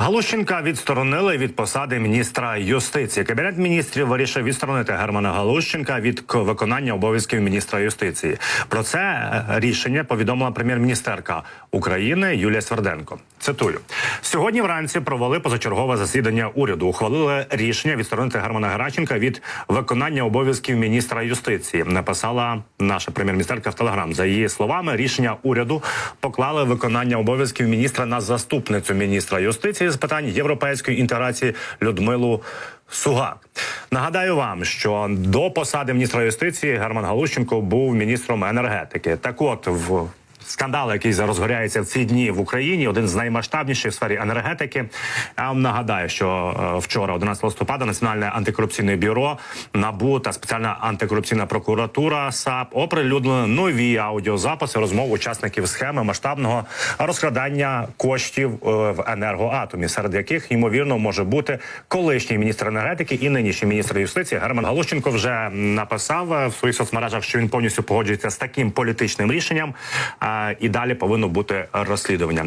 Галущенка відсторонили від посади міністра юстиції. Кабінет міністрів вирішив відсторонити Германа Галущенка від виконання обов'язків міністра юстиції. Про це е, рішення повідомила прем'єр-міністерка України Юлія Сверденко. Цитую сьогодні. Вранці провели позачергове засідання уряду. Ухвалили рішення відсторонити Германа Гераченка від виконання обов'язків міністра юстиції. Написала наша прем'єр-міністерка в телеграм. За її словами, рішення уряду поклали виконання обов'язків міністра на заступницю міністра юстиції з питань європейської інтеграції Людмилу. Сугак нагадаю вам, що до посади міністра юстиції Герман Галущенко був міністром енергетики. Так, от в скандал, який зараз розгоряється в ці дні в Україні, один з наймасштабніших в сфері енергетики. Я вам нагадаю, що е, вчора, 11 листопада, Національне антикорупційне бюро НАБУ та спеціальна антикорупційна прокуратура САП оприлюднили нові аудіозаписи розмов учасників схеми масштабного розкрадання коштів е, в енергоатомі, серед яких ймовірно може бути колишній міністр енергетики і нинішній міністр юстиції Герман Галущенко вже написав е, в своїх соцмережах, що він повністю погоджується з таким політичним рішенням. І далі повинно бути розслідування.